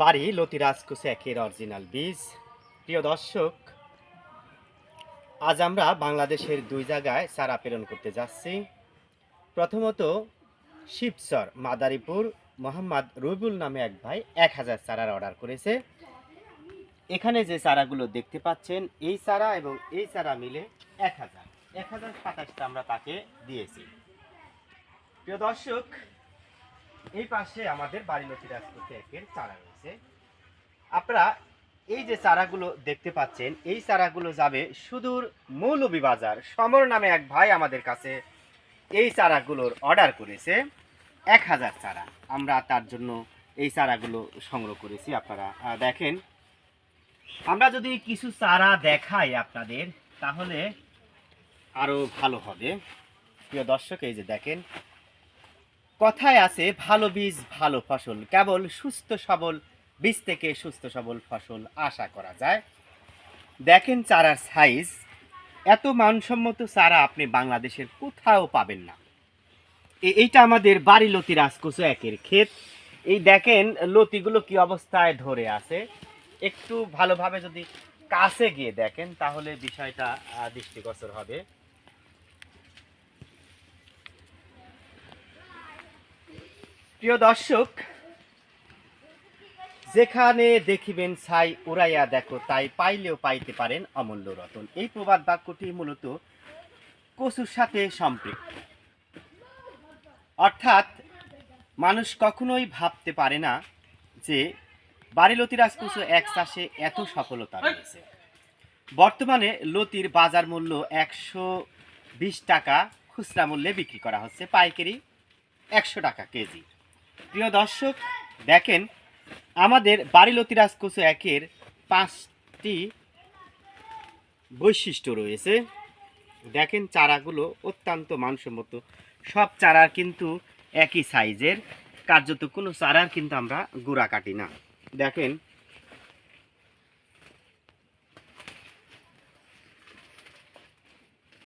বাড়ি লতিরাজ কুসেকের অরিজিনাল বীজ। প্রিয় দর্শক, আজ আমরা বাংলাদেশের দুই জায়গায় চারা প্রেরণ করতে যাচ্ছি। প্রথমত শিবসর মাদারীপুর, মোহাম্মদ রবিউল নামে এক ভাই এক হাজার চারার অর্ডার করেছে। এখানে যে চারাগুলো দেখতে পাচ্ছেন, এই চারা এবং এই চারা মিলে এক হাজার এক হাজার সাতাশটা আমরা তাকে দিয়েছি। প্রিয় দর্শক এই পাশে আমাদের বাড়ি লতিরাজ একের চারা রয়েছে। আপনারা এই যে চারাগুলো দেখতে পাচ্ছেন, এই চারাগুলো যাবে সুদূর মৌলভীবাজার সমর নামে এক ভাই আমাদের কাছে এই চারাগুলোর অর্ডার করেছে, এক হাজার চারা। আমরা তার জন্য এই চারাগুলো সংগ্রহ করেছি, আপনারা দেখেন। আমরা যদি কিছু চারা দেখাই আপনাদের, তাহলে আরও ভালো হবে। প্রিয় দর্শক, এই যে দেখেন কথায় আছে, ভালো বীজ, ভালো ফসল। কেবল সুস্থ সবল, বীজ থেকে সুস্থ সবল ফসল আশা করা যায়। দেখেন চারার সাইজ এত মানসম্মত চারা আপনি বাংলাদেশের কোথাও পাবেন না। এইটা আমাদের বাড়ি লতি রাজকোচো একের ক্ষেত। এই দেখেন লতিগুলো কি অবস্থায় ধরে আছে। একটু ভালোভাবে যদি কাছে গিয়ে দেখেন, তাহলে বিষয়টা দৃষ্টিগোচর হবে। প্রিয় দর্শক, যেখানে দেখিবেন ছাই উড়াইয়া দেখো, তাই পাইলেও পাইতে পারেন অমূল্য রতন। এই প্রবাদ বাক্যটি মূলত কচুর সাথে সম্পৃক্ত। অর্থাৎ, মানুষ কখনোই ভাবতে পারে না যে বাড়ি লতিরাজ কুচু এক চাষে এত সফলতা রয়েছে। বর্তমানে লতির বাজার মূল্য একশো বিশ টাকা, খুচরা মূল্যে বিক্রি করা হচ্ছে পাইকারি একশো টাকা কেজি। প্রিয় দর্শক, দেখেন, আমাদের বাড়ি লতিরাজ কুচু একের পাঁচটি বৈশিষ্ট্য রয়েছে। দেখেন, চারাগুলো অত্যন্ত মানসম্মত সব চারার কিন্তু একই সাইজের। কার্যত কোনো চারার কিন্তু আমরা গোড়া কাটি না। দেখেন